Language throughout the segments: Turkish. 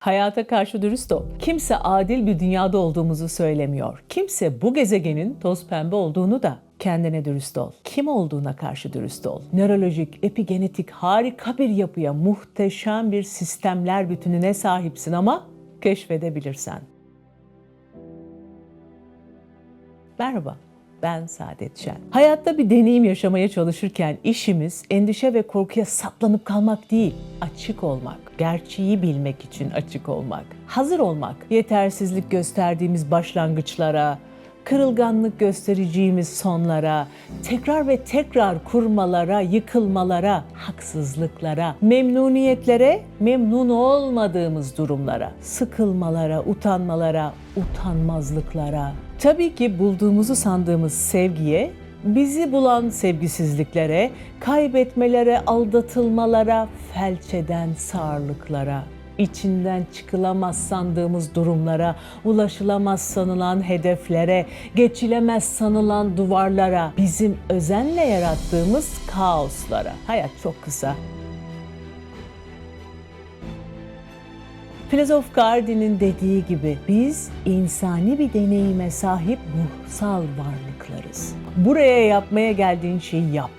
Hayata karşı dürüst ol. Kimse adil bir dünyada olduğumuzu söylemiyor. Kimse bu gezegenin toz pembe olduğunu da kendine dürüst ol. Kim olduğuna karşı dürüst ol. Nörolojik, epigenetik harika bir yapıya, muhteşem bir sistemler bütününe sahipsin ama keşfedebilirsen. Merhaba, ben Saadet Şen. Hayatta bir deneyim yaşamaya çalışırken işimiz endişe ve korkuya saplanıp kalmak değil, açık olmak, gerçeği bilmek için açık olmak, hazır olmak, yetersizlik gösterdiğimiz başlangıçlara, kırılganlık göstereceğimiz sonlara, tekrar ve tekrar kurmalara, yıkılmalara, haksızlıklara, memnuniyetlere, memnun olmadığımız durumlara, sıkılmalara, utanmalara, utanmazlıklara, tabii ki bulduğumuzu sandığımız sevgiye, bizi bulan sevgisizliklere, kaybetmelere, aldatılmalara, felç eden sağırlıklara, içinden çıkılamaz sandığımız durumlara, ulaşılamaz sanılan hedeflere, geçilemez sanılan duvarlara, bizim özenle yarattığımız kaoslara. Hayat çok kısa. Filozof Gardi'nin dediği gibi biz insani bir deneyime sahip ruhsal varlıklarız. Buraya yapmaya geldiğin şeyi yap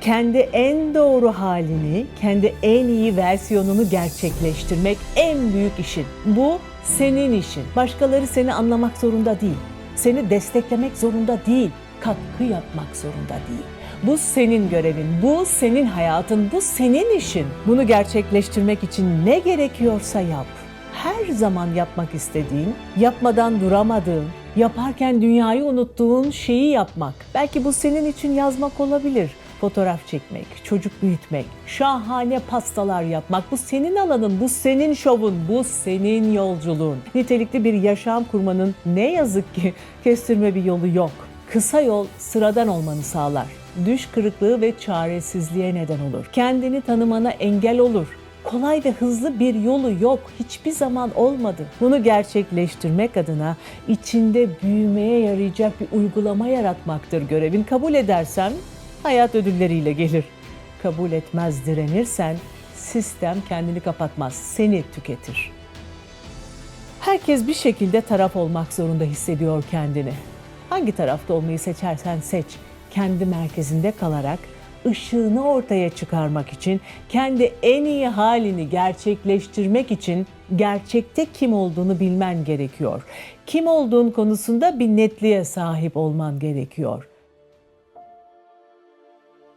kendi en doğru halini, kendi en iyi versiyonunu gerçekleştirmek en büyük işin. Bu senin işin. Başkaları seni anlamak zorunda değil. Seni desteklemek zorunda değil. Katkı yapmak zorunda değil. Bu senin görevin, bu senin hayatın, bu senin işin. Bunu gerçekleştirmek için ne gerekiyorsa yap. Her zaman yapmak istediğin, yapmadan duramadığın, yaparken dünyayı unuttuğun şeyi yapmak. Belki bu senin için yazmak olabilir fotoğraf çekmek, çocuk büyütmek, şahane pastalar yapmak. Bu senin alanın, bu senin şovun, bu senin yolculuğun. Nitelikli bir yaşam kurmanın ne yazık ki kestirme bir yolu yok. Kısa yol sıradan olmanı sağlar. Düş kırıklığı ve çaresizliğe neden olur. Kendini tanımana engel olur. Kolay ve hızlı bir yolu yok. Hiçbir zaman olmadı. Bunu gerçekleştirmek adına içinde büyümeye yarayacak bir uygulama yaratmaktır görevin. Kabul edersen hayat ödülleriyle gelir. Kabul etmez direnirsen sistem kendini kapatmaz, seni tüketir. Herkes bir şekilde taraf olmak zorunda hissediyor kendini. Hangi tarafta olmayı seçersen seç, kendi merkezinde kalarak ışığını ortaya çıkarmak için, kendi en iyi halini gerçekleştirmek için gerçekte kim olduğunu bilmen gerekiyor. Kim olduğun konusunda bir netliğe sahip olman gerekiyor.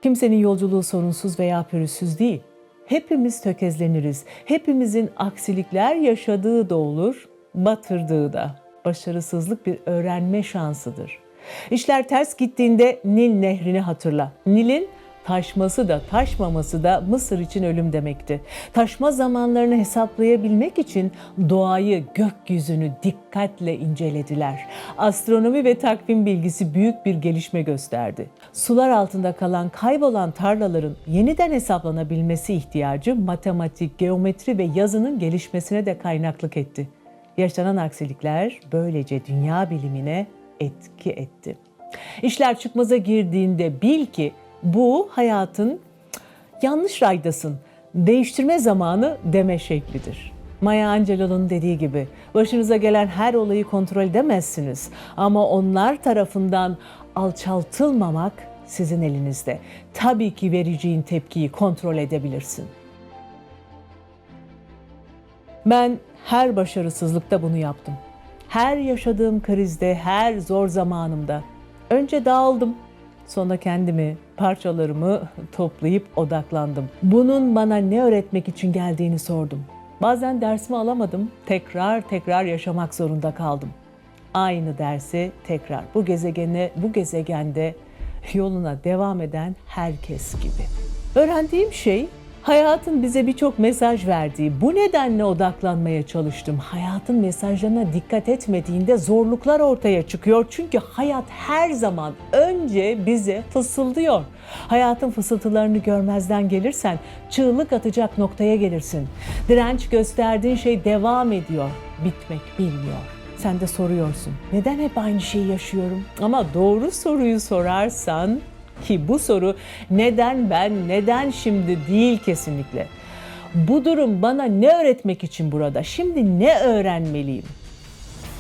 Kimsenin yolculuğu sorunsuz veya pürüzsüz değil. Hepimiz tökezleniriz. Hepimizin aksilikler yaşadığı da olur, batırdığı da. Başarısızlık bir öğrenme şansıdır. İşler ters gittiğinde Nil nehrini hatırla. Nil'in taşması da taşmaması da Mısır için ölüm demekti. Taşma zamanlarını hesaplayabilmek için doğayı, gökyüzünü dikkatle incelediler. Astronomi ve takvim bilgisi büyük bir gelişme gösterdi. Sular altında kalan kaybolan tarlaların yeniden hesaplanabilmesi ihtiyacı matematik, geometri ve yazının gelişmesine de kaynaklık etti. Yaşanan aksilikler böylece dünya bilimine etki etti. İşler çıkmaza girdiğinde bil ki bu hayatın yanlış raydasın, değiştirme zamanı deme şeklidir. Maya Angelou'nun dediği gibi başınıza gelen her olayı kontrol edemezsiniz ama onlar tarafından alçaltılmamak sizin elinizde. Tabii ki vereceğin tepkiyi kontrol edebilirsin. Ben her başarısızlıkta bunu yaptım. Her yaşadığım krizde, her zor zamanımda önce dağıldım, sonra kendimi, parçalarımı toplayıp odaklandım. Bunun bana ne öğretmek için geldiğini sordum. Bazen dersimi alamadım, tekrar tekrar yaşamak zorunda kaldım. Aynı dersi tekrar bu gezegene, bu gezegende yoluna devam eden herkes gibi. Öğrendiğim şey Hayatın bize birçok mesaj verdiği, bu nedenle odaklanmaya çalıştım. Hayatın mesajlarına dikkat etmediğinde zorluklar ortaya çıkıyor. Çünkü hayat her zaman önce bize fısıldıyor. Hayatın fısıltılarını görmezden gelirsen çığlık atacak noktaya gelirsin. Direnç gösterdiğin şey devam ediyor, bitmek bilmiyor. Sen de soruyorsun. Neden hep aynı şeyi yaşıyorum? Ama doğru soruyu sorarsan ki bu soru neden ben, neden şimdi değil kesinlikle. Bu durum bana ne öğretmek için burada? Şimdi ne öğrenmeliyim?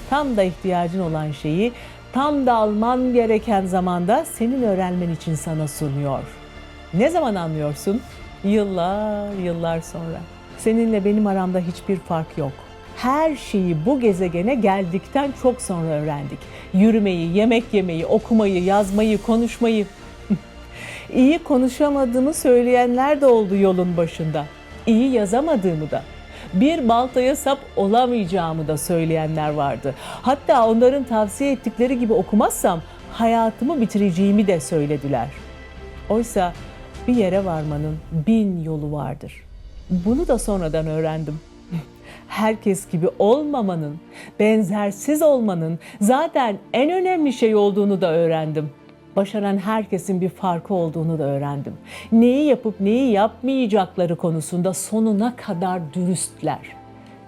Tam da ihtiyacın olan şeyi tam da alman gereken zamanda senin öğrenmen için sana sunuyor. Ne zaman anlıyorsun? Yıllar, yıllar sonra. Seninle benim aramda hiçbir fark yok. Her şeyi bu gezegene geldikten çok sonra öğrendik. Yürümeyi, yemek yemeyi, okumayı, yazmayı, konuşmayı. İyi konuşamadığımı söyleyenler de oldu yolun başında. İyi yazamadığımı da. Bir baltaya sap olamayacağımı da söyleyenler vardı. Hatta onların tavsiye ettikleri gibi okumazsam hayatımı bitireceğimi de söylediler. Oysa bir yere varmanın bin yolu vardır. Bunu da sonradan öğrendim. Herkes gibi olmamanın, benzersiz olmanın zaten en önemli şey olduğunu da öğrendim. Başaran herkesin bir farkı olduğunu da öğrendim. Neyi yapıp neyi yapmayacakları konusunda sonuna kadar dürüstler.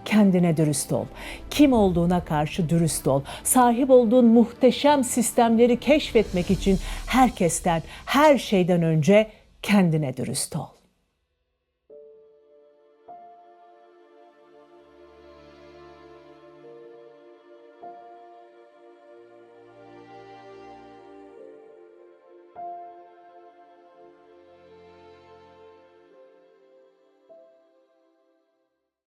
Kendine dürüst ol. Kim olduğuna karşı dürüst ol. Sahip olduğun muhteşem sistemleri keşfetmek için herkesten, her şeyden önce kendine dürüst ol.